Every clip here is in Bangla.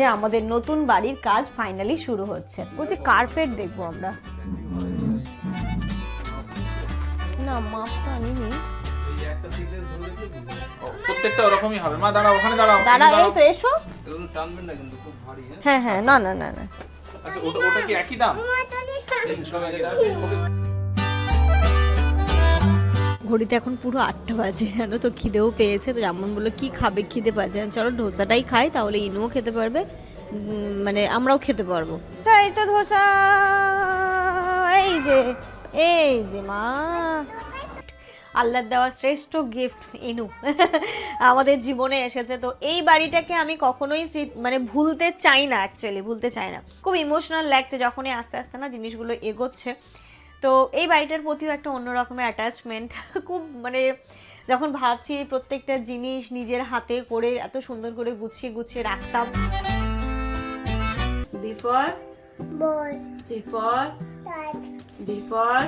যে আমাদের নতুন বাড়ির কাজ ফাইনালি শুরু হচ্ছে। বলছি কার্পেট দেখব আমরা। না মাপটা আনিনি প্রত্যেকটা ওরকমই হবে। মা দাঁড়াও ওখানে দাঁড়াও। দাঁড়া এই তো এসো। এগুলো টানবেন না কিন্তু খুব ভারী হ্যাঁ হ্যাঁ হ্যাঁ না না না না। আচ্ছা ওটা ওটা কি একই দাম? এই ঘড়িতে এখন পুরো আটটা বাজে, জানো তো? খিদেও পেয়েছে। তো যেমন বলল, কি খাবে? খিদে পাচ্ছে চলো, ধোসাটাই খাই, তাহলে ইনুও খেতে পারবে। মানে আমরাও খেতে পারব। এই তো ধোসা। এই যে এই যে মা। আল্লাহর দেওয়া শ্রেষ্ঠ গিফট ইনু। আমাদের জীবনে এসেছে। তো এই বাড়িটাকে আমি কখনোই মানে ভুলতে চাই না অ্যাকচুয়ালি ভুলতে চাই না। খুব ইমোশনাল লাগছে যখনই আস্তে আস্তে না জিনিসগুলো এগোচ্ছে। তো এই বাড়িটার প্রতিও একটা অন্য রকমের অ্যাটাচমেন্ট খুব মানে যখন ভাবছি প্রত্যেকটা জিনিস নিজের হাতে করে এত সুন্দর করে গুছিয়ে গুছিয়ে রাখতাম। Boy, dad, dog,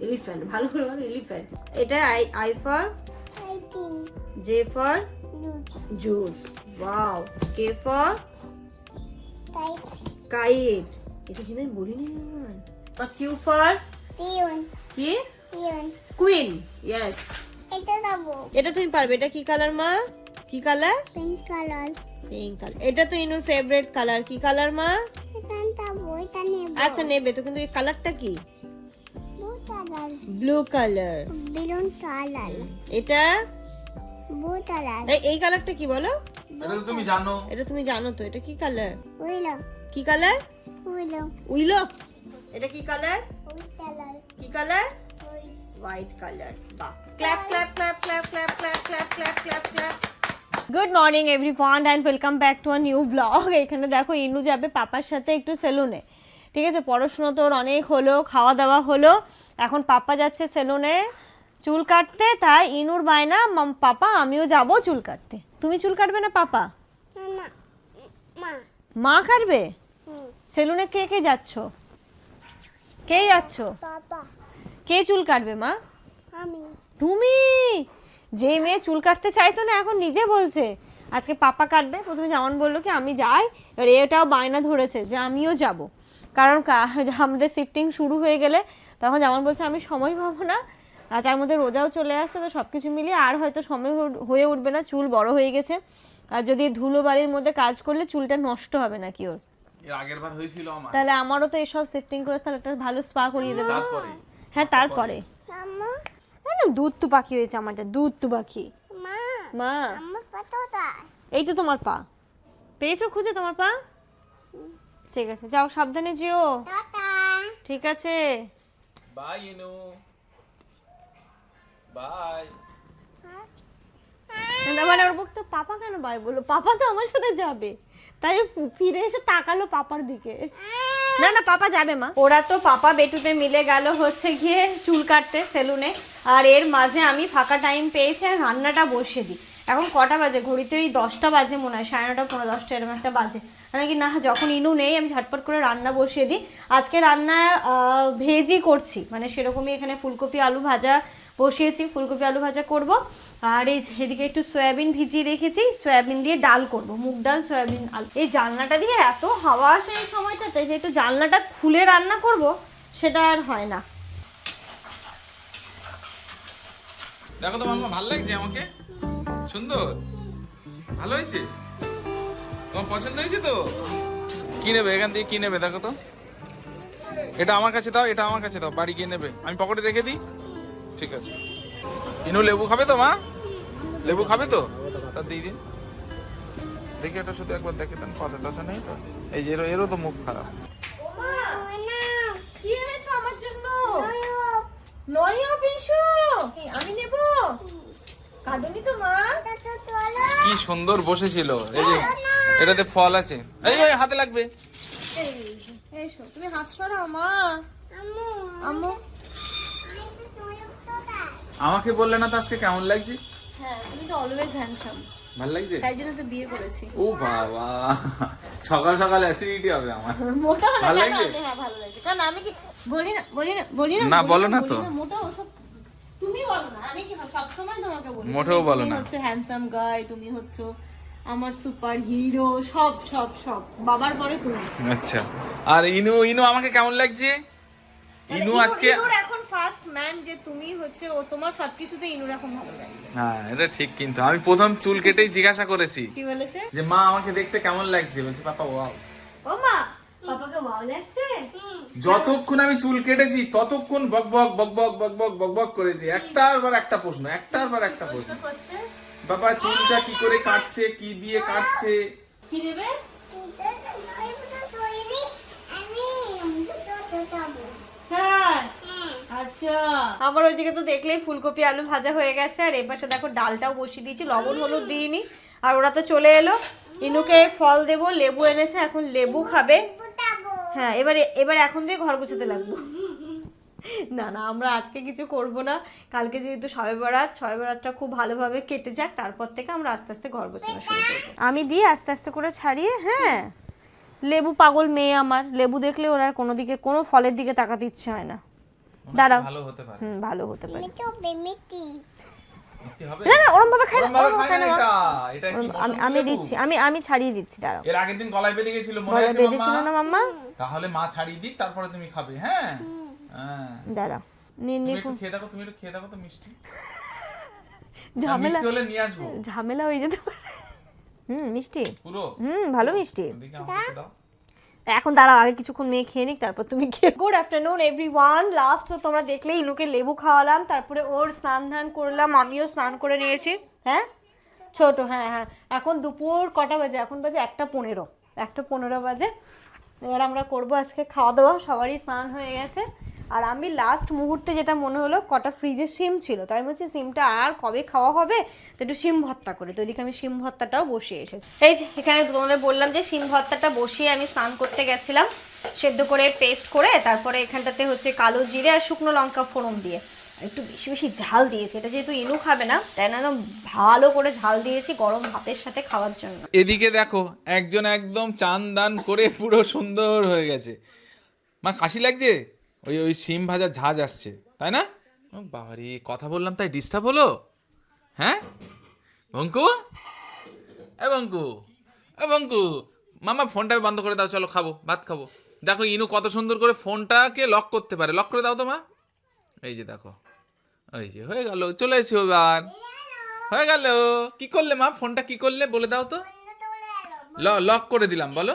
এলিফ্যান্ট ভালো করে বলো এলিফ্যান্ট এটা I I for hiking, J for loot, juice wow K for kite এটা কিন্তু আমি বলিনি আর কিউ ফর pion, কি pion. কুইন ইয়েস এটা যাব এটা তুমি পারবে। এটা কি কালার মা? কি colour pink colour pink colour এটা তো ইনুর ফেভারিট কালার কি কালার মা? আচ্ছা নেবে। তো কিন্তু এই কালারটা কি? Blue colour blue colour balloon colour এটা? ব্লু কালার এই- এই কালারটা কি বলো? এটা তো তুমি জানো। এটা তুমি জানো তো এটা কি কালার উইলো কি কালার উইলো উইলো এটা কি কালার কি কালার হোয়াইট কালার বাহ। Clap clap clap clap clap clap clap clap clap clap good morning everyone and welcome back to a new blog এখানে দেখো ইনু যাবে পাপার সাথে একটু সেলুনে ঠিক আছে পড়াশুনো তোর অনেক হলো খাওয়া দাওয়া হলো। এখন পাপা যাচ্ছে সেলুনে চুল কাটতে তাই ইনুর বায়না মাম পাপা আমিও যাব চুল কাটতে। তুমি চুল কাটবে না পাপা? না মা। মা কাটবে? সেলুনে কে কে যাচ্ছ? কে যাচ্ছ? কে চুল কাটবে মা? আমি। তুমি? যে মেয়ে চুল কাটতে চাইতো না এখন নিজে বলছে। আজকে পাপা কাটবে প্রথমে যেমন বলল কি আমি যাই। এবার এটাও বায়না ধরেছে যে আমিও যাব। কারণ আমাদের শিফটিং শুরু হয়ে গেলে তখন যেমন বলছে আমি সময় পাবো না। আর তার মধ্যে রোজাও চলে আসছে তো সব কিছু মিলিয়ে আর হয়তো সময় হয়ে- উঠবে না চুল বড় হয়ে গেছে। আর যদি ধুলো বালির মধ্যে কাজ করলে চুলটা নষ্ট হবে না কি ওর? এর আগের বার হয়েছিল আমার। তাহলে আমারও তো এসব শিফটিং করে তাহলে একটা ভালো স্পা করিয়ে দেবে। তারপরে। হ্যাঁ তারপরে। একদম দুধ তু পাখি হয়েছে আমারটা দুধ তু পাখি মা। মা আমার পাতাটা এই তো তোমার পা। পেয়েছ খুঁজে তোমার পা? ঠিক আছে যাও সাবধানে যেও। টাটা। ঠিক আছে। বাই ইনু বাই না, মানে ওর বক্ত পাপা কেন বাই বলল? পাপা তো আমার সাথে যাবে। তাই ফিরে এসে তাকালো পাপার দিকে। না না পাপা যাবে মা। ওরা তো পাপা বেটুতে মিলে গেল হচ্ছে গিয়ে চুল কাটতে সেলুনে। আর এর মাঝে আমি ফাঁকা টাইম পেয়েছি আর রান্নাটা বসিয়ে দিই। এখন কটা বাজে? ঘড়িতে ওই দশটা বাজে মনে হয় সাড়ে নটা পনেরো দশটা এরকম একটা বাজে। মানে কি না যখন ইনু নেই আমি ঝটপট করে রান্না বসিয়ে দিই। আজকে রান্না আহ, ভেজই করছি। মানে সেরকমই এখানে ফুলকপি আলু ভাজা বসিয়েছি, ফুলকপি, আলু ভাজা করব। আর এই এদিকে একটু সয়াবিন ভিজিয়ে রেখেছি, সয়াবিন দিয়ে ডাল করব, মুগ ডাল, সয়াবিন আলু। এই জানলাটা দিয়ে এত হাওয়া আসে এই সময়টাতে যে একটু জানলাটা খুলে রান্না করব, সেটা আর হয় না। দেখো তো মামা ভালো লাগছে আমাকে? সুন্দর? ভালো হয়েছে? তোমার পছন্দ হয়েছে তো? কি নেবে এখান থেকে, কি নেবে দেখো তো? এটা আমার কাছে দাও, এটা আমার কাছে দাও, বাড়ি গিয়ে নেবে। আমি পকেটে রেখে দিই। ঠিক আছে। ইনু লেবু খাবে তো মা? লেবু খাবে তো? তা দিয়ে দিন। দেখি এটা শুধু একবার দেখে দেন পাশে টাশে নেই তো? এই যে এরও- তো মুখ খারাপ। কি আমার জন্য? নয় পিসু? আমি নেব। কাঁদুনি মা। কি সুন্দর বসেছিল। এই যে এটাতে ফল আছে। এই এই হাতে লাগবে। তুমি হাত সরাও মা। আম্মু। আম্মু আমাকে বললে না তো আজকে কেমন লাগছে? হ্যাঁ তুমি তো অলওয়েজ হ্যান্ডসাম ভালো লাগছে? তাই জন্য তো বিয়ে করেছি। ও বাবা সকাল সকাল অ্যাসিডিটি হবে আমার। মোটা হলে ভালো লাগছে? হ্যাঁ ভালো লাগছে। কারণ আমি কি বলি না বলি না বলি না না, বলো না তো। মোটা ওসব তুমি বলো না আমি কি সব সময় তোমাকে বলি মোটেও বলো না। হচ্ছে হ্যান্ডসাম গাই তুমি হচ্ছে আমার সুপার হিরো সব সব সব। বাবার পরে তুমি। আচ্ছা। আর ইনু ইনু আমাকে কেমন লাগছে? ইনু আজকে এখন ফার্স্ট ম্যান যে তুমি হচ্ছে ও তোমার সবকিছুতে ইনুর এখন ভালো লাগে। হ্যাঁ এটা ঠিক কিন্তু। আমি প্রথম চুল কেটেই জিজ্ঞাসা করেছি। কি বলেছে? যে মা আমাকে দেখতে কেমন লাগছে? বলছে পাপা ওয়াও ও মা পাপাকে ভালো লাগছে? যতক্ষণ আমি চুল কেটেছি ততক্ষণ বক বক বক বক বক বক বক বক করেছি। একটার পর একটা প্রশ্ন একটার পর একটা প্রশ্ন। প্রশ্ন বাবা চুলটা কি করে কাটছে কি দিয়ে কাটছে? কি দেবে তৈরি আমি দুটো যাব হ্যাঁ। আচ্ছা। আমার ওইদিকে তো দেখলেই ফুলকপি আলু ভাজা হয়ে গেছে আর এপাশে দেখো ডালটাও বসিয়ে দিয়েছি লবণ হলুদ দিইনি আর ওরা তো চলে এলো। ইনুকে ফল দেবো লেবু এনেছে এখন লেবু খাবে। হ্যাঁ এবারে এবার এখন দিয়ে ঘর গুছাতে লাগবো। না না আমরা আজকে কিছু করব না। কালকে যেহেতু শবে বরাত শবে বরাতটা খুব ভালোভাবে কেটে যাক তারপর থেকে আমরা আস্তে আস্তে ঘর গোছানো শুরু করব। আমি দিয়ে আস্তে আস্তে করে ছাড়িয়ে হ্যাঁ। লেবু পাগল মেয়ে আমার লেবু দেখলে ওর আর কোনো দিকে কোনো ফলের দিকে তাকাতে ইচ্ছে হয় না। দাঁড়াও ভালো হতে পারে। হুম ভালো হতে পারে। আমি তো হবে? না না ওরম ভাবে খাই না ওরম ভাবে খায় খাই না এটা। এটা আমি আমি দিচ্ছি আমি আমি ছাড়িয়ে দিচ্ছি দাঁড়াও। এর আগের দিন গলায় বেঁধে গেছিল মনে আছে বেঁধেছিল না মাম্মা? মাম্মা তাহলে মা ছাড়িয়ে দিক তারপরে তুমি খাবে হ্যাঁ? হ্যাঁ। দাঁড়াও। তুমি নির্নি একটু খেয়ে দেখো তুমি একটু খেয়ে দেখো তো মিষ্টি। ঝামেলা মিষ্টি হলে নিয়ে আসব। ঝামেলা হয়ে যেতে পারে। হুম মিষ্টি। হুম ভালো মিষ্টি। এখন দাঁড়াও আগে কিছুক্ষণ মেয়ে খেয়ে নিক তারপর তুমি খেয়ে good afternoon every one last তো তোমরা দেখলে ইনুকে লেবু খাওয়ালাম তারপরে ওর স্নান ধান করলাম আমিও স্নান করে নিয়েছি হ্যাঁ? ছোট হ্যাঁ হ্যাঁ। এখন দুপুর কটা বাজে? এখন বাজে একটা পনেরো। একটা পনেরো বাজে। এবার আমরা করব আজকে খাওয়া দাওয়া সবারই স্নান হয়ে গেছে। আর আমি লাস্ট মুহূর্তে যেটা মনে হলো, কটা ফ্রিজে সিম ছিল। তাই বলছি সিমটা আর কবে খাওয়া হবে? তো একটু সিম ভর্তা করে। তো ওইদিকে আমি সিম ভর্তাটাও বসিয়ে এসেছি। এই যে, এখানে তোমাদের বললাম যে সিম ভর্তাটা বসিয়ে আমি স্নান করতে গেছিলাম। সেদ্ধ করে পেস্ট করে, তারপরে এখানটাতে হচ্ছে কালো জিরে আর শুকনো লঙ্কা ফোড়ন দিয়ে। একটু বেশি বেশি ঝাল দিয়েছি। এটা যেহেতু ইনু খাবে না, তাই না ভালো করে ঝাল দিয়েছি গরম ভাতের সাথে খাওয়ার জন্য। এদিকে দেখো, একজন একদম চান দান করে পুরো সুন্দর হয়ে গেছে। মা কাশি লাগছে? ওই ওই সিম ভাজা ঝাঁজ আসছে তাই না? বাবারে কথা বললাম তাই ডিস্টার্ব হলো? হ্যাঁ? বঙ্কু? এ বঙ্কু এ বঙ্কু মামা ফোনটা বন্ধ করে দাও চলো খাব ভাত খাব। দেখো ইনু কত সুন্দর করে ফোনটাকে লক করতে পারে। লক করে দাও তো মা। এই যে দেখো এই যে হয়ে গেল চলে এসো এবার। হয়ে গেল। কি করলে মা? ফোনটা কি করলে? বলে দাও তো। ল- লক করে দিলাম বলো।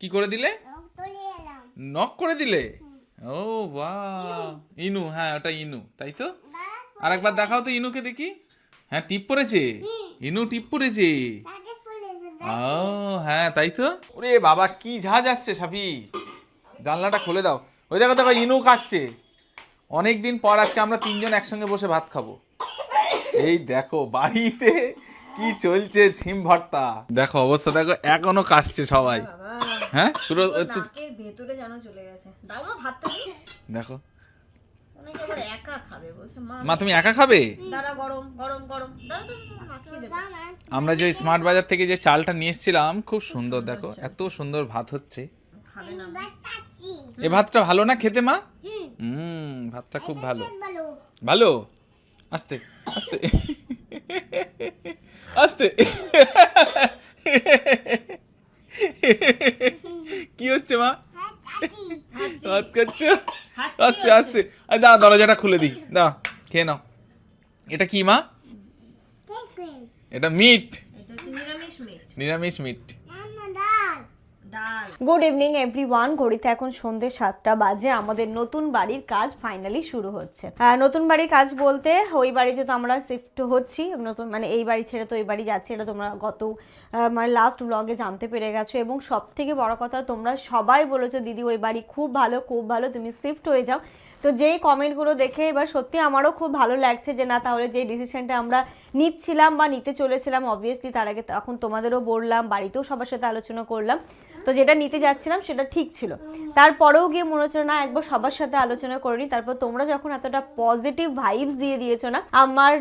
কি করে দিলে? নক করে দিলে? ও বা ইনু হ্যাঁ ওটা ইনু তাই তো? আর একবার দেখাও তো ইনুকে দেখি। হ্যাঁ টিপ পড়েছে? ইনু টিপ পড়েছে? ও হ্যাঁ তাই তো? ওরে বাবা কি ঝাঁজ আসছে সাফি। জানলাটা খুলে দাও। ওই দেখো দেখো ইনু কাশছে অনেক দিন পর আজকে আমরা তিনজন একসঙ্গে বসে ভাত খাব। এই দেখো বাড়িতে কি চলছে সিম ভর্তা। দেখো অবস্থা দেখো এখনও কাশছে সবাই। হ্যাঁ? পুরো নাকের ভেতরে যেন চলে গেছে। দাও মা ভাতটা দেখো। অনেকে আবার একা খাবে বলছে মা তুমি একা খাবে? আমরা যে স্মার্ট বাজার থেকে যে চালটা নিয়ে এসেছিলাম খুব সুন্দর দেখো এত সুন্দর ভাত হচ্ছে। খাবে এ ভাতটা ভালো না খেতে মা? হুম। ভাতটা খুব ভালো। ভালো। আস্তে আস্তে। আস্তে। কি হচ্ছে মা? হাত আস্তে আস্তে। আরে দাঁড়া দরজাটা খুলে দিই। দাঁড়া খেয়ে নাও। এটা কি মা? এটা মিট। নিরামিষ মিট নিরামিষ মিট নানা ডাল ডাল গুড ইভিনিং এভরিওয়ান ঘড়িতে এখন সন্ধ্যে সাতটা বাজে। আমাদের নতুন বাড়ির কাজ ফাইনালি শুরু হচ্ছে। নতুন বাড়ির কাজ বলতে ওই বাড়িতে তো আমরা শিফট হচ্ছি। নতুন মানে এই বাড়ি ছেড়ে তো ওই বাড়ি যাচ্ছি, এটা তোমরা গত মানে লাস্ট ব্লগে জানতে পেরে গেছো। এবং সব থেকে বড় কথা, তোমরা সবাই বলেছ, দিদি, ওই বাড়ি খুব ভালো খুব ভালো, তুমি শিফট হয়ে যাও। তো যেই কমেন্টগুলো দেখে এবার সত্যি আমারও খুব ভালো লাগছে যে, না, তাহলে যে ডিসিশনটা আমরা নিচ্ছিলাম বা নিতে চলেছিলাম অবভিয়াসলি তার আগে তখন তোমাদেরও বললাম, বাড়িতেও সবার সাথে আলোচনা করলাম। তো যেটা নিতে যাচ্ছিলাম সেটা ঠিক ছিল। তারপরেও গিয়ে মনে হচ্ছিল না একবার সবার সাথে আলোচনা করিনি তারপর তোমরা যখন এতটা পজিটিভ ভাইবস দিয়ে দিয়েছ না আমার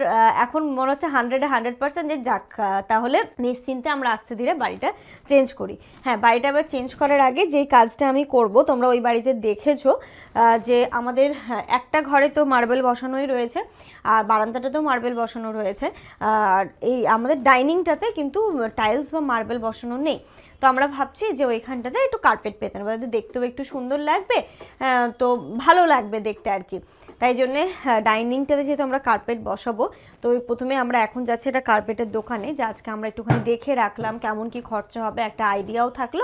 এখন মনে হচ্ছে হান্ড্রেডে হান্ড্রেড পার্সেন্ট যে যাক তাহলে নিশ্চিন্তে আমরা আস্তে ধীরে বাড়িটা চেঞ্জ করি। হ্যাঁ বাড়িটা আবার চেঞ্জ করার আগে যেই কাজটা আমি করব তোমরা ওই বাড়িতে দেখেছ যে আমাদের হ্যাঁ, একটা ঘরে তো মার্বেল বসানোই রয়েছে আর বারান্দাটাতেও মার্বেল বসানো রয়েছে। আর এই আমাদের ডাইনিংটাতে কিন্তু টাইলস বা মার্বেল বসানো নেই। তো আমরা ভাবছি যে ওইখানটাতে একটু কার্পেট পেতে নেব দেখতেও একটু সুন্দর লাগবে তো ভালো লাগবে দেখতে আর কি। তাই জন্যে ডাইনিংটাতে যেহেতু আমরা কার্পেট বসাবো, তো প্রথমে আমরা এখন যাচ্ছি এটা কার্পেটের দোকানে, যে আজকে আমরা একটুখানি দেখে রাখলাম কেমন কি খরচা হবে, একটা আইডিয়াও থাকল।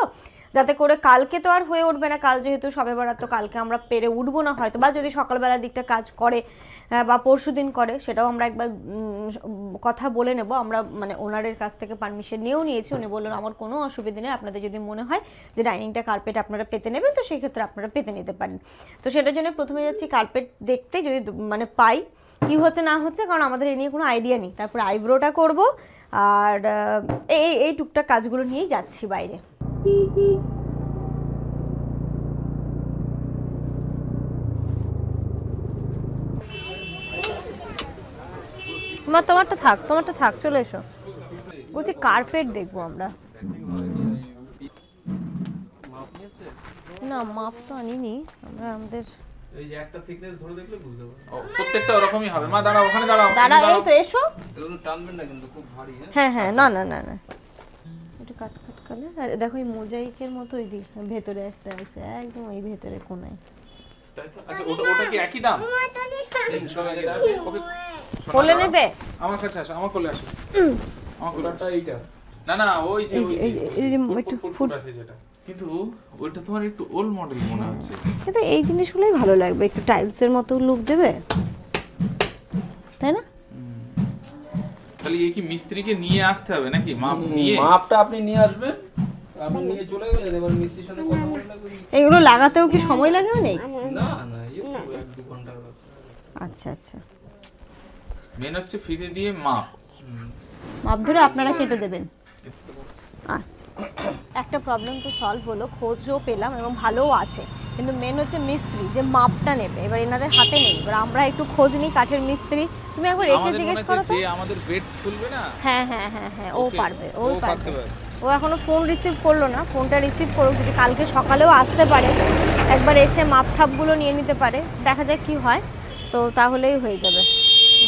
যাতে করে কালকে তো আর হয়ে উঠবে না, কাল যেহেতু সবে বরাত, তো কালকে আমরা পেরে উঠবো না হয়তো। বা যদি সকালবেলার দিকটা কাজ করে বা পরশু দিন করে, সেটাও আমরা একবার কথা বলে নেব। আমরা মানে ওনারের কাছ থেকে পারমিশন নিয়েও নিয়েছি। উনি বললেন, আমার কোনো অসুবিধা নেই। আপনাদের যদি মনে হয় যে ডাইনিংটা কার্পেট আপনারা পেতে নেবেন, তো সেই ক্ষেত্রে আপনারা পেতে নিতে পারেন। তো সেটার জন্য প্রথমে যাচ্ছি কার্পেট দেখতে, যদি মানে পাই কি হচ্ছে, না হচ্ছে, কারণ আমাদের এ নিয়ে কোনো আইডিয়া নেই। তারপরে আইব্রোটা করব, আর এই এই টুকটাক কাজগুলো নিয়েই যাচ্ছি বাইরে। তোমার তোমারটা থাক তোমারটা থাক চলে এসো। বলছি কার্পেট দেখব আমরা। না মাপ তো আনিনি আমরা আমাদের এই যে একটা থিকনেস ধরে দেখলে বুঝতে প্রত্যেকটা ওরকমই হবে। মা দাঁড়াও ওখানে দাঁড়াও। দাঁড়া এই তো এসো। এগুলো টানবেন না কিন্তু খুব ভারী হ্যাঁ? হ্যাঁ হ্যাঁ না না না না। কাট কাট কালার আর দেখো এই মোজাইকের মতো ওই দিক ভেতরে একটা আছে একদম এই ভেতরে কোনায়। আচ্ছা ওটা ওটা কি একই দাম? এই সব একই দাম। ওকে শোনো, বলে দাঁড়াও। নেবে? আমার কাছে আসো আমার কোলে আসো। আমার কোলে এইটা। না না ওই যে ওই যে এই যে- এই যে ফুট- একটু ফুট- ফুট ফুট আছে যেটা। কিন্তু ওইটা তোমার একটু ওল্ড মডেল মনে হচ্ছে। কিন্তু এই জিনিসগুলোই ভালো লাগবে একটু টাইলসের মতো লুক দেবে। তাই না? তাহলে এই কি মিস্ত্রিকে নিয়ে আসতে হবে নাকি? মাপ নিয়ে মাপটা আপনি নিয়ে আসবেন আপনি নিয়ে চলে গেলেন এবার মিস্ত্রির সাথে কথা বললে এগুলো লাগাতেও কি সময় লাগে নেই না না এই এক দু ঘণ্টার আচ্ছা আচ্ছা। মেন হচ্ছে ফিতে দিয়ে মাপ। হুম। মাপ ধরে আপনারা কেটে দেবেন। আচ্ছা। একটা প্রবলেম তো সলভ হলো খোঁজও পেলাম এবং ভালোও আছে। কিন্তু মেন হচ্ছে মিস্ত্রি যে মাপটা নেবে। এবার এনাদের হাতে নেই। এবার আমরা একটু খোঁজ নিই কাঠের মিস্ত্রি। তুমি একবার রেখে জিজ্ঞেস করো তো। আমাদের বেড খুলবে না? হ্যাঁ হ্যাঁ হ্যাঁ হ্যাঁ ও পারবে ও ও পারবে। ও এখনও ফোন রিসিভ করল না। ফোনটা রিসিভ করুক যদি কালকে সকালেও আসতে পারে। একবার এসে মাপ ঠাপগুলো নিয়ে নিতে পারে। দেখা যাক কি হয়। তো তাহলেই হয়ে যাবে।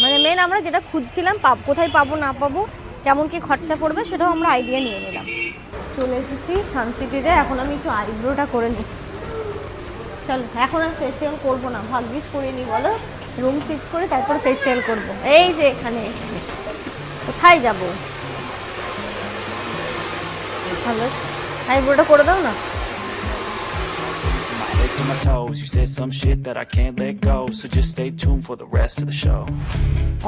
মানে মেন আমরা যেটা খুঁজছিলাম পাব কোথায় পাবো না পাবো কেমন কি খরচা পড়বে সেটাও আমরা আইডিয়া নিয়ে নিলাম। চলে এসেছি সানসিটিতে এখন আমি একটু আইব্রোটা করে নিই। চল, এখন আর ফেসিয়াল করব না, ভাগ্যিস করে নিই বলো। রুম ফিট করে তারপর ফেসিয়াল করব। এই যে এখানে কোথায় যাব? ভালো। আইব্রোটা করে দাও না? To my toes, you said some shit that I can't let go. So just stay tuned for the rest of the show.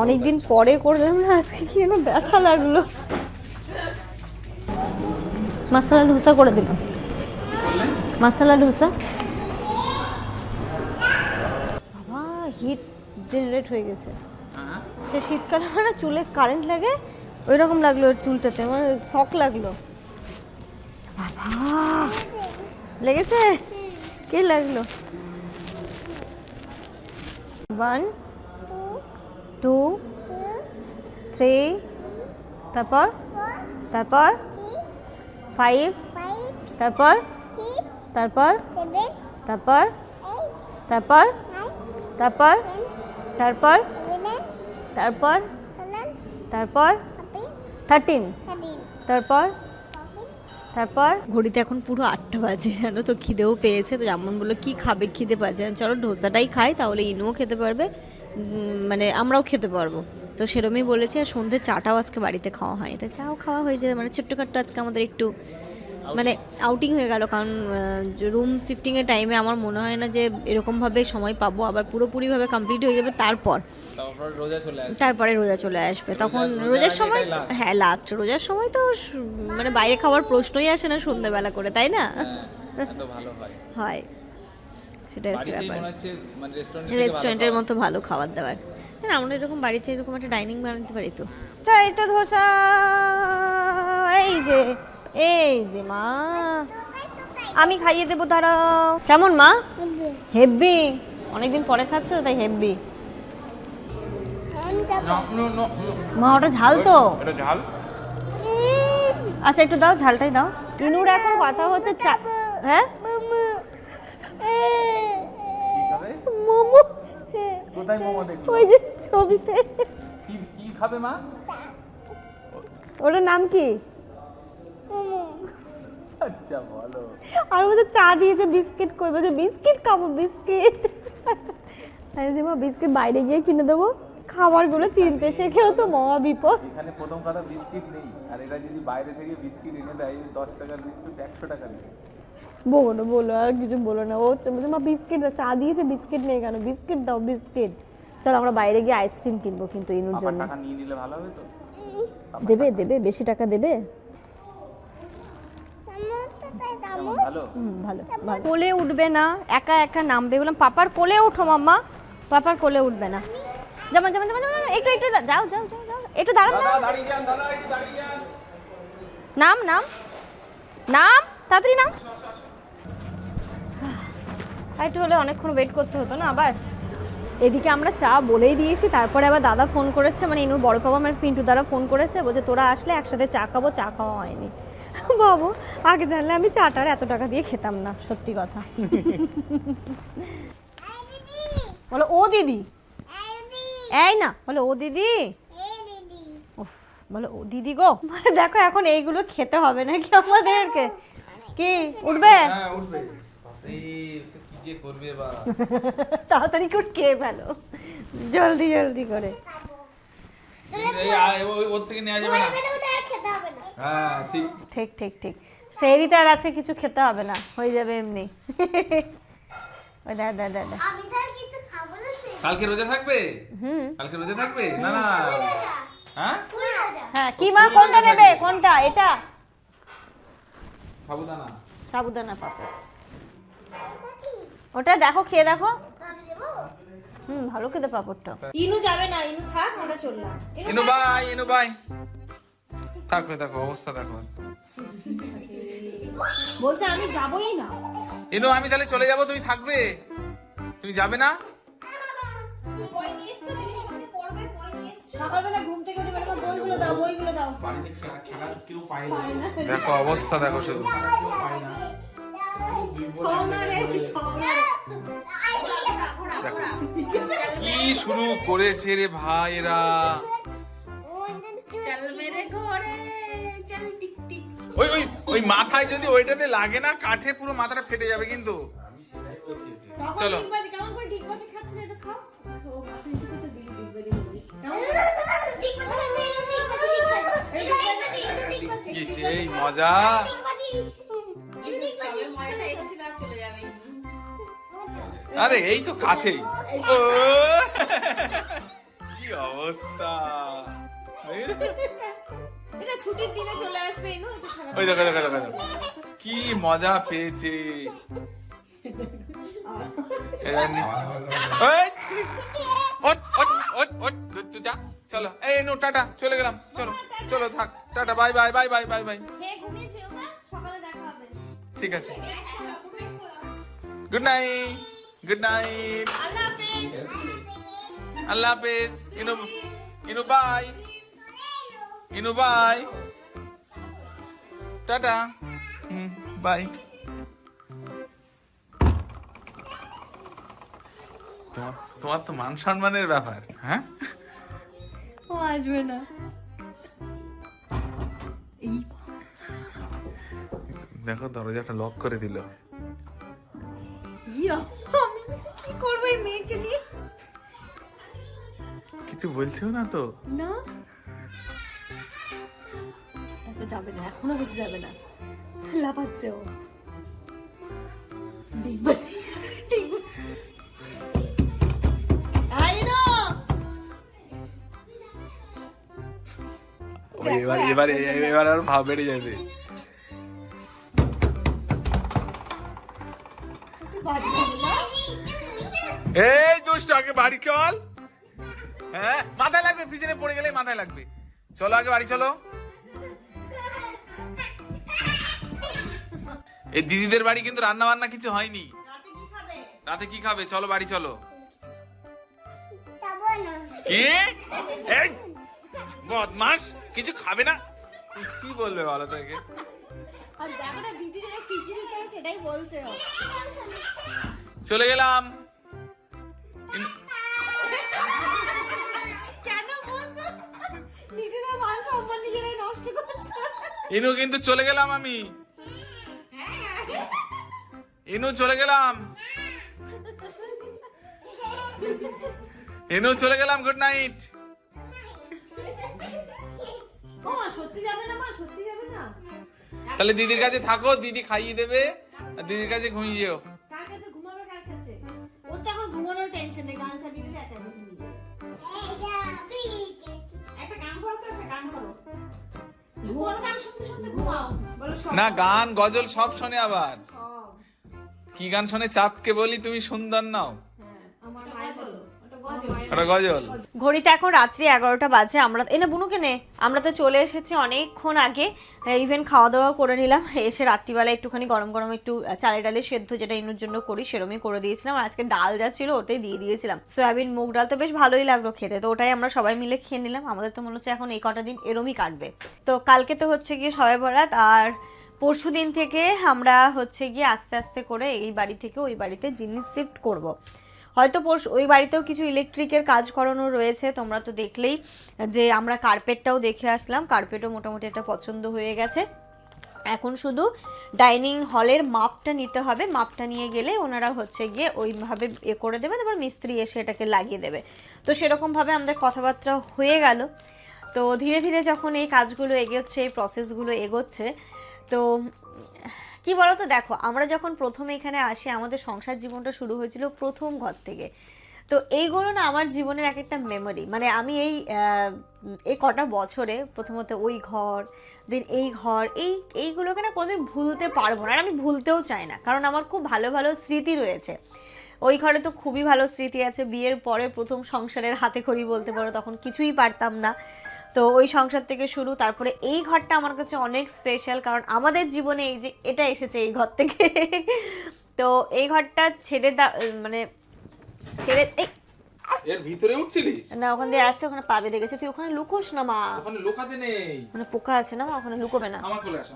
অনেকদিন পরে করলাম না আজকে কি যেন ব্যথা লাগল। মশলা ধোসা করে দিলাম। মশলা ধোসা বাবা হিট জেনারেট হয়ে গেছে। সে শীতকালে আমার না চুলে কারেন্ট লাগে ওই রকম লাগল ওর চুলটাতে আমার শখ লাগল। বাবা লেগেছে? কি লাগল ওয়ান টু থ্রি তারপর তারপর ফাইভ তারপর তারপর তারপর তারপর তারপর তারপর তারপর তারপর থার্টিন তারপর তারপর? ঘড়িতে এখন পুরো আটটা বাজে, জানো তো, খিদেও পেয়েছে। তো যেমন বলল, কি খাবে? খিদে পাচ্ছে চলো ডোসাটাই খাই, তাহলে ইনুও খেতে পারবে। মানে আমরাও খেতে পারব। তো সেরমই বলেছে, আর সন্ধ্যে চাটাও আজকে বাড়িতে খাওয়া হয়নি। তাই চাও খাওয়া হয়ে যাবে মানে ছোট্টখাট্ট আজকে আমাদের একটু মানে আউটিং হয়ে গেল কারণ রুম শিফটিংয়ের টাইমে আমার মনে হয় না যে এরকমভাবে সময় পাবো। আবার পুরোপুরিভাবে কমপ্লিট হয়ে যাবে তারপর। তারপর রোজা চলে আসবে। তারপরে রোজা চলে আসবে। তখন রোজার সময় তো- হ্যাঁ লাস্ট রোজার সময় তো মানে বাইরে খাওয়ার প্রশ্নই আসে না সন্ধ্যাবেলা করে তাই না? ভালো হয়। হয়। সেটাই হচ্ছে ব্যাপার। মনে হচ্ছে মানে রেস্টুরেন্টের মতো ভালো খাবার দাবার। তাই না আমরা এরকম বাড়িতে এরকম একটা ডাইনিং বানাতে পারি তো? এই তো ধোসা এই যে। এই যে মা। আমি খাইয়ে দেবো দাঁড়াও। কেমন মা? হেব্বি। অনেকদিন পরে খাচ্ছ তাই হেব্বি। মা ওটা ঝাল তো। এটা ঝাল। আচ্ছা একটু দাও ঝালটাই দাও। ইনুর এখন কথা হচ্ছে হ্যাঁ? মোমো। কোথায় মোমো দেখল? ওই যে ছবিতে। কি কি খাবে মা? ওটার নাম কি? আচ্ছা বলো। আর বলছে চা দিয়েছে বিস্কিট কই বলছে বিস্কিট খাব বিস্কিট। আমি যে মা বিস্কিট বাইরে গিয়ে কিনে দেবো। খাবারগুলো চিনতে শেখেও তো মহা বিপদ। এখানে প্রথম কথা বিস্কিট নেই। আর এরা যদি বাইরে থেকে বিস্কিট এনে দেয় দশ টাকার বিস্কুট একশো টাকা নেই। বলো বলো আর কিছু বলো না। ও বলছে মা বিস্কিট চা দিয়েছে বিস্কিট নেই কেন? বিস্কিট দাও বিস্কিট। চলো আমরা বাইরে গিয়ে আইসক্রিম কিনবো কিন্তু ইনুর পাপার জন্য। টাকা নিয়ে নিলে ভালো হবে তো? দেবে দেবে বেশি টাকা দেবে? ভালো? ভালো ভালো। কোলে উঠবে না একা একা নামবে। বললাম পাপার কোলে ওঠো মাম্মা। পাপার কোলে উঠবে না। যেমন যেমন যেমন যেমন একটু একটু যাও যাও যাও যাও। একটু দাঁড়ান নাম নাম। নাম তাড়াতাড়ি নাম। একটু হলে অনেকক্ষণ ওয়েট করতে হতো না আবার। এদিকে আমরা চা বলেই দিয়েছি তারপরে আবার দাদা ফোন করেছে মানে ইনুর বড় বাবা আমার পিন্টু দাদা ফোন করেছে বলছে তোরা আসলে একসাথে চা খাব চা খাওয়া হয়নি। বাবু আগে জানলে আমি চাটার এত টাকা দিয়ে খেতাম না সত্যি কথা। বলো ও দিদি? এই না। বলো ও দিদি? বলো ও দিদি গো। মানে দেখো এখন এইগুলো খেতে হবে নাকি আমাদেরকে? কি উঠবে? হ্যাঁ তাড়াতাড়ি করে খেয়ে ফেলো। জলদি জলদি করে। ওর থেকে নেওয়া যাবে না? হ্যাঁ ঠিক। ঠিক ঠিক ঠিক। সেরিতে আর আছে কিছু খেতে হবে না। হয়ে যাবে এমনি। ওই দা দা দা দা আমি তো আর কিছু খাব না সে কালকে রোজা থাকবে? হুম। কালকে রোজা থাকবে? না না। হ্যাঁ? হ্যাঁ কি মা কোনটা নেবে? কোনটা? এটা? সাবুদানা। সাবুদানা পাপড়। ওটা দেখো খেয়ে দেখো। আমি দেবো? হুম ভালো খেতে পাপড়টা ইনু যাবে না ইনু থাক আমরা চললাম। ইনু ভাই ইনু ভাই থাকবে দেখো অবস্থা দেখো। বলছে আমি যাবই না। ইনু আমি তাহলে চলে যাব তুমি থাকবে? তুমি যাবে না? থেকে দেখো অবস্থা দেখো শুধু। দেখো কি শুরু করেছে রে ভাইরা ওই ওই ওই মাথায় যদি ওইটাতে লাগে না কাঠে পুরো মাথাটা ফেটে যাবে কিন্তু চলো সেই মজা আরে এই তো কাছেই। কি অবস্থা? এটা ছুটির দিনে চলে আসবে ওই দেখো দেখো দেখো দেখো। কি মজা পেয়েছে। চলো এই নো টাটা চলে গেলাম। চলো চলো থাক। Tata bye bye bye bye bye bye. সকালে ঠিক আছে। গুড নাইট গুড নাইট আল্লাহ হাফেজ। ইনু ইনু বাই। ইনু বাই। টাটা। হুম, বাই। তোমার তো মান সম্মানের ব্যাপার হ্যাঁ? ও আসবে না। দেখো দরজাটা লক করে দিল। কি করব এই মেয়েকে নিয়ে? কিছু বলছেও না তো। না? যাবে না এখনও যাবে না। লাফাচ্ছে ও। এবার এবার এবার আর ভাব বেড়ে যাবে। এই দুষ্ট আগে বাড়ি চল। হ্যাঁ মাথায় লাগবে? পিছনে পড়ে গেলে মাথায় লাগবে। চলো আগে বাড়ি চলো। এই দিদিদের বাড়ি কিন্তু রান্না বান্না কিছু হয়নি। রাতে কি খাবে? রাতে কি খাবে? চলো বাড়ি চলো। কি? বদমাস কিছু খাবে না? কি বলবে বলো তোকে চলে গেলাম। ইনু কিন্তু চলে গেলাম আমি। ইনু চলে গেলাম। ইনু চলে গেলাম গুড নাইট তাহলে দিদির কাছে থাকো দিদি খাইয়ে দেবে আর দিদির কাছে ঘুমিয়ে যেও। না গান গজল সব শোনে আবার। কি গান শোনে? চাঁদকে বলি তুমি সুন্দর নাও হ্যাঁ আমার মায়ের মতো ওটা গজল ঘড়িতে এখন রাত্রি এগারোটা বাজে, আমরা এনে বুনুকে নে। আমরা তো চলে এসেছি অনেকক্ষণ আগে। ইভেন খাওয়া দাওয়া করে নিলাম। এসে রাত্রিবেলা একটুখানি গরম গরম একটু চালে ডালে সেদ্ধ যেটা ইনুর জন্য করি, সেরমই করে দিয়েছিলাম। আর আজকে ডাল যা ছিল ওটাই দিয়ে দিয়েছিলাম। সয়াবিন, মুগ ডাল তো বেশ ভালোই লাগল খেতে। তো ওটাই আমরা সবাই মিলে খেয়ে নিলাম। আমাদের তো মনে হচ্ছে এখন এই কটা দিন এরমই কাটবে। তো কালকে তো হচ্ছে গিয়ে সবাই বরাত। আর পরশু দিন থেকে আমরা হচ্ছে গিয়ে আস্তে আস্তে করে এই বাড়ি থেকে ওই বাড়িতে জিনিস শিফট করব। হয়তো ওই বাড়িতেও কিছু ইলেকট্রিকের কাজ করানো রয়েছে, তোমরা তো দেখলেই যে আমরা কার্পেটটাও দেখে আসলাম কার্পেটও মোটামুটি একটা পছন্দ হয়ে গেছে। এখন শুধু ডাইনিং হলের মাপটা নিতে হবে, মাপটা নিয়ে গেলে ওনারা হচ্ছে গিয়ে ওইভাবে এ করে দেবে, তারপর মিস্ত্রি এসে এটাকে লাগিয়ে দেবে। তো সেরকমভাবে আমাদের কথাবার্তা হয়ে গেল। তো ধীরে ধীরে যখন এই কাজগুলো এগোচ্ছে, এই প্রসেসগুলো এগোচ্ছে, তো কি বলতো? দেখো, আমরা যখন প্রথমে এখানে আসি, আমাদের সংসার জীবনটা শুরু হয়েছিল প্রথম ঘর থেকে। তো এইগুলো না আমার জীবনের এক একটা মেমোরি মানে আমি এই এই কটা বছরে প্রথমত ওই ঘর দেন এই ঘর, এই, এইগুলোকে না কোনোদিন ভুলতে পারব না। আর আমি ভুলতেও চাই না, কারণ আমার খুব ভালো ভালো স্মৃতি রয়েছে। ওই ঘরে তো খুবই ভালো স্মৃতি আছে। বিয়ের পরে প্রথম সংসারের হাতে খড়ি বলতে পারো, তখন কিছুই পারতাম না। তো ওই সংসার থেকে শুরু তারপরে এই ঘরটা আমার কাছে অনেক স্পেশাল কারণ আমাদের জীবনে এই যে এটা এসেছে এই ঘর থেকে। তো এই ঘরটা ছেড়ে দা মানে ছেড়ে এই এর ভিতরে উঠছিলিস? না ওখান দিয়ে আসছে ওখানে পাবে দেখেছে তুই ওখানে লুকোস না মা। ওখানে লোকাতে নেই। ওখানে পোকা আছে না মা? ওখানে লুকোবে না। আমার কোলে আসো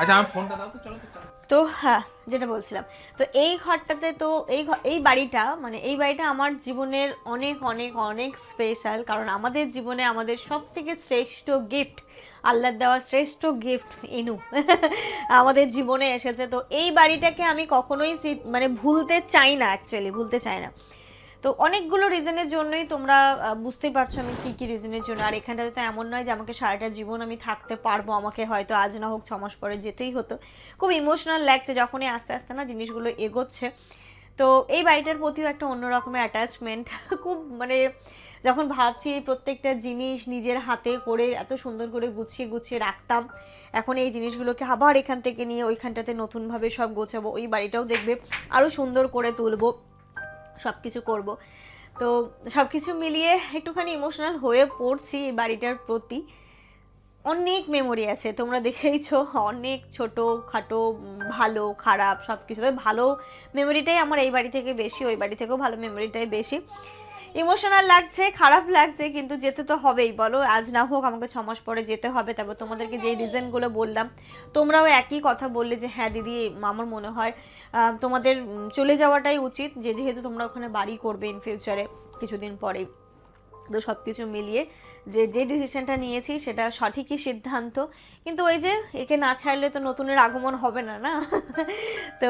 আচ্ছা আমার ফোনটা দাও তো চলো তো চলো। তো হ্যাঁ যেটা বলছিলাম। তো এই ঘরটাতে তো এই এই বাড়িটা মানে এই বাড়িটা আমার জীবনের অনেক অনেক অনেক স্পেশাল কারণ আমাদের জীবনে আমাদের সব থেকে শ্রেষ্ঠ গিফট আল্লাহ দেওয়া শ্রেষ্ঠ গিফট ইনু। আমাদের জীবনে এসেছে। তো এই বাড়িটাকে আমি কখনোই মানে ভুলতে চাই না অ্যাকচুয়ালি ভুলতে চাই না। তো অনেকগুলো রিজনের জন্যই তোমরা আহ, বুঝতেই পারছ আমি কি কি রিজনের জন্য। আর এখানটাতে তো এমন নয় যে আমাকে সারাটা জীবন আমি থাকতে পারব আমাকে হয়তো আজ না হোক ছ মাস পরে যেতেই হতো। খুব ইমোশনাল লাগছে যখনই আস্তে আস্তে না জিনিসগুলো এগোচ্ছে। তো এই বাড়িটার প্রতিও একটা অন্য রকমের অ্যাটাচমেন্ট খুব মানে যখন ভাবছি প্রত্যেকটা জিনিস নিজের হাতে করে এত সুন্দর করে গুছিয়ে গুছিয়ে রাখতাম এখন এই জিনিসগুলোকে আবার এখান থেকে নিয়ে ওইখানটাতে নতুনভাবে সব গোছাবো ওই বাড়িটাও দেখবে আরও সুন্দর করে তুলবো। সব কিছু করব। তো সব কিছু মিলিয়ে একটুখানি ইমোশনাল হয়ে পড়ছি এই বাড়িটার প্রতি। অনেক মেমোরি আছে, তোমরা দেখেইছো, অনেক ছোট, খাটো, ভালো, খারাপ সব কিছু ভালো মেমোরিটাই আমার এই বাড়ি থেকে বেশি, ওই বাড়ি থেকেও ভালো মেমোরিটাই বেশি। ইমোশনাল লাগছে, খারাপ লাগছে, কিন্তু যেতে তো হবেই। বলো, আজ না হোক আমাকে ছ মাস পরে যেতে হবে, তারপর তোমাদেরকে যে রিজনগুলো বললাম, তোমরাও একই কথা বললে যে হ্যাঁ দিদি, আমার মনে হয় তোমাদের চলে যাওয়াটাই উচিত, যে যেহেতু তোমরা ওখানে বাড়ি করবে ইন ফিউচারে কিছুদিন পরেই। তো সব কিছু মিলিয়ে যে যে ডিসিশনটা নিয়েছি, সেটা সঠিকই সিদ্ধান্ত। কিন্তু ওই যে, একে না ছাড়লে তো নতুনের আগমন হবে না না? তো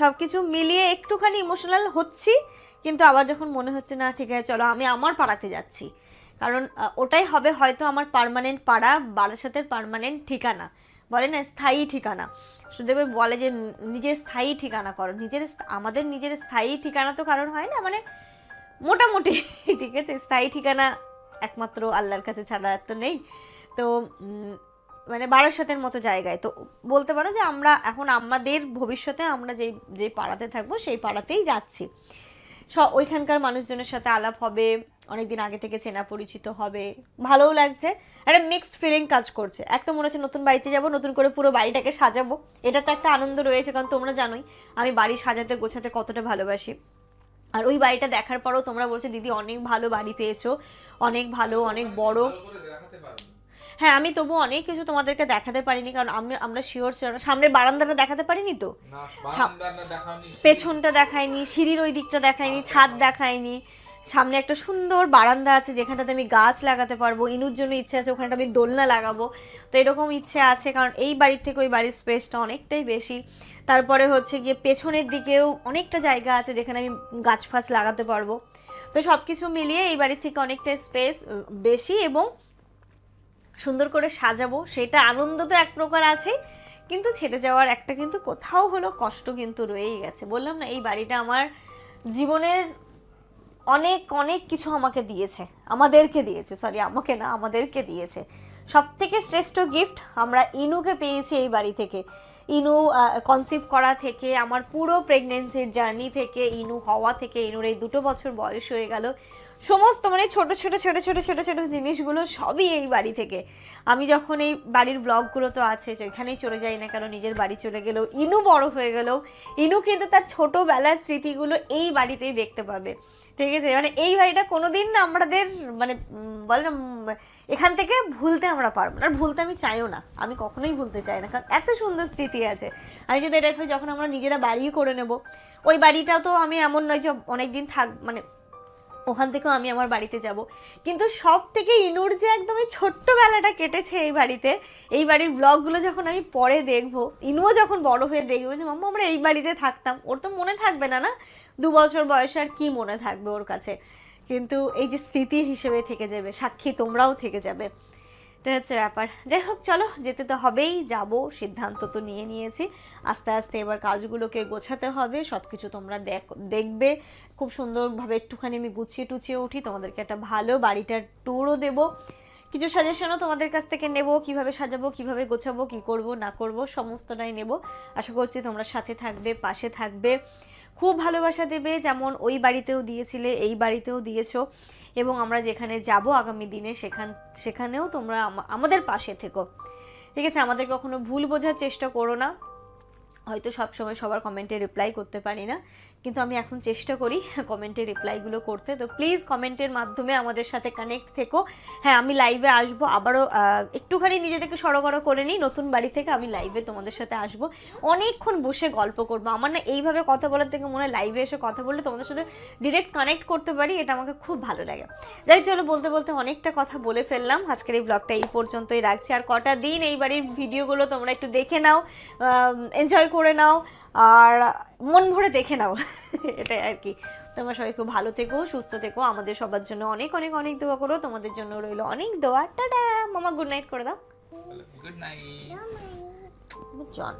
সব কিছু মিলিয়ে একটুখানি ইমোশনাল হচ্ছি। কিন্তু আবার যখন মনে হচ্ছে, না, ঠিক আছে, চলো, আমি আমার পাড়াতে যাচ্ছি। কারণ ওটাই হবে হয়তো আমার পার্মানেন্ট পাড়া, বারাসাতের পার্মানেন্ট ঠিকানা। বলে না, স্থায়ী ঠিকানা। দেখবে বলে যে, নিজের স্থায়ী ঠিকানা করো। নিজের আমাদের নিজের স্থায়ী ঠিকানা তো কারণ হয় না মানে মোটামুটি, ঠিক আছে? স্থায়ী ঠিকানা একমাত্র আল্লাহর কাছে ছাড়া তো নেই। তো মানে বারাসাতের মতো জায়গায়। তো বলতে পারো যে, আমরা এখন আমাদের ভবিষ্যতে আমরা যেই যে পাড়াতে থাকব, সেই পাড়াতেই যাচ্ছি। ওইখানকার মানুষজনের সাথে আলাপ হবে, অনেকদিন আগে থেকে চেনা পরিচিত হবে, ভালোও লাগছে। একটা মিক্সড ফিলিং কাজ করছে। এক তো মনে হচ্ছে নতুন বাড়িতে যাব, নতুন করে পুরো বাড়িটাকে সাজাবো। এটা তো একটা আনন্দ রয়েছে, কারণ তোমরা জানোই, আমি বাড়ি সাজাতে, গোছাতে কতটা ভালোবাসি। আর ওই বাড়িটা দেখার পরও তোমরা বলছো, দিদি, অনেক ভালো বাড়ি পেয়েছ, অনেক ভালো, অনেক বড়। হ্যাঁ আমি তবু অনেক কিছু তোমাদেরকে দেখাতে পারিনি কারণ আমি আমরা শিওর ছিল না। সামনের বারান্দাটা দেখাতে পারিনি তো? পেছনটা দেখায়নি সিঁড়ির ওই দিকটা দেখায়নি ছাদ দেখায়নি সামনে একটা সুন্দর বারান্দা আছে যেখানটাতে আমি গাছ লাগাতে পারব। ইনুর জন্য ইচ্ছে আছে ওখানটা আমি দোলনা লাগাবো। তো এরকম ইচ্ছে আছে কারণ এই বাড়ির থেকে ওই বাড়ির স্পেসটা অনেকটাই বেশি। তারপরে হচ্ছে গিয়ে পেছনের দিকেও অনেকটা জায়গা আছে যেখানে আমি গাছ ফাছ লাগাতে পারব। তো সব কিছু মিলিয়ে এই বাড়ির থেকে অনেকটা স্পেস বেশি এবং সুন্দর করে সাজাবো, সেটা আনন্দ তো এক প্রকার আছে, কিন্তু ছেড়ে যাওয়ার একটা কিন্তু কোথাও হলো কষ্ট কিন্তু রয়েই গেছে। বললাম না, এই বাড়িটা আমার জীবনের অনেক অনেক কিছু আমাকে দিয়েছে, আমাদেরকে দিয়েছে সরি আমাকে না, আমাদেরকে দিয়েছে। সব থেকে শ্রেষ্ঠ গিফট আমরা ইনুকে পেয়েছি এই বাড়ি থেকে। ইনু কনসিভ করা থেকে, আমার পুরো প্রেগনেন্সির জার্নি থেকে, ইনু হওয়া থেকে, ইনুর এই দুটো বছর বয়স হয়ে গেল। সমস্ত মানে ছোট ছোট ছোট ছোট ছোট ছোট জিনিসগুলো সবই এই বাড়ি থেকে। আমি যখন এই বাড়ির ব্লগগুলো তো আছে যেখানেই চলে যাই না কেন, নিজের বাড়ি চলে গেলেও, ইনু বড় হয়ে গেলেও, ইনু কিন্তু তার ছোটোবেলার স্মৃতিগুলো এই বাড়িতেই দেখতে পাবে। ঠিক আছে? মানে এই বাড়িটা কোনোদিন না আমাদের মানে বলে না এখান থেকে ভুলতে আমরা পারব না। আর ভুলতে আমি চাইও না। আমি কখনোই ভুলতে চাই না। কারণ এত সুন্দর স্মৃতি আছে। আমি যদি এটা যখন আমরা নিজেরা বাড়ি করে নেব, ওই বাড়িটা তো আমি এমন নয় যে অনেকদিন থাক মানে ওখান থেকেও আমি আমার বাড়িতে যাব। কিন্তু সব থেকে ইনুর যে একদম এই ছোট্টবেলাটা কেটেছে এই বাড়িতে, এই বাড়ির ব্লগগুলো যখন আমি পরে দেখব, ইনুও যখন বড় হয়ে দেখব যে, মাম্মা, আমরা এই বাড়িতে থাকতাম। ওর তো মনে থাকবে না না? দু বছর বয়সে আর কী মনে থাকবে ওর কাছে। কিন্তু এই যে স্মৃতি হিসেবে থেকে যাবে, সাক্ষী তোমরাও থেকে যাবে। এটা হচ্ছে ব্যাপার। যাই হোক, চলো, যেতে তো হবেই, যাব, সিদ্ধান্ত তো নিয়ে নিয়েছি। আস্তে আস্তে এবার কাজগুলোকে গোছাতে হবে সব কিছু তোমরা দেখ, দেখবে। খুব সুন্দরভাবে একটুখানি আমি গুছিয়ে টুছিয়ে উঠি, তোমাদেরকে একটা ভালো বাড়িটার ট্যুরও দেবো। কিছু সাজেশনও তোমাদের কাছ থেকে নেব, কীভাবে সাজাবো, কীভাবে গোছাবো, কি করব, না করব, সমস্তটাই নেব। আশা করছি তোমরা সাথে থাকবে, পাশে থাকবে। খুব ভালোবাসা দেবে, যেমন ওই বাড়িতেও দিয়েছিলে, এই বাড়িতেও দিয়েছ। এবং আমরা যেখানে যাব আগামী দিনে, সেখান, সেখানেও তোমরা আমাদের পাশে থেকো। ঠিক আছে? আমাদের কখনো ভুল বোঝার চেষ্টা করো না। হয়তো সব সময় সবার কমেন্টে রিপ্লাই করতে পারি না, কিন্তু আমি এখন চেষ্টা করি কমেন্টে রিপ্লাইগুলো করতে। তো প্লিজ কমেন্টের মাধ্যমে আমাদের সাথে কানেক্ট থেকো। হ্যাঁ আমি লাইভে আসব, আবারও একটুখানি নিজেদেরকে সড়গড় করে নিই, নতুন বাড়ি থেকে আমি লাইভে তোমাদের সাথে আসব। অনেকক্ষণ বসে গল্প করব। আমার না এইভাবে কথা বলার থেকে মনে হয় লাইভে এসে কথা বললে তোমাদের সাথে ডিরেক্ট কানেক্ট করতে পারি, এটা আমাকে খুব ভালো লাগে। যাই চলো বলতে বলতে অনেকটা কথা বলে ফেললাম। আজকের এই ব্লগটা এই পর্যন্তই রাখছি। আর কটা দিন এই বাড়ির ভিডিওগুলো তোমরা একটু দেখে নাও। এনজয় করে নাও আর মন ভরে দেখে নাও। এটাই আর কি। তোমরা সবাই খুব ভালো থেকো সুস্থ থেকো। আমাদের সবার জন্য অনেক অনেক অনেক দোয়া করো। তোমাদের জন্য রইল অনেক দোয়া। টাটা! মামা গুড নাইট করে দাও। গুড নাইট জন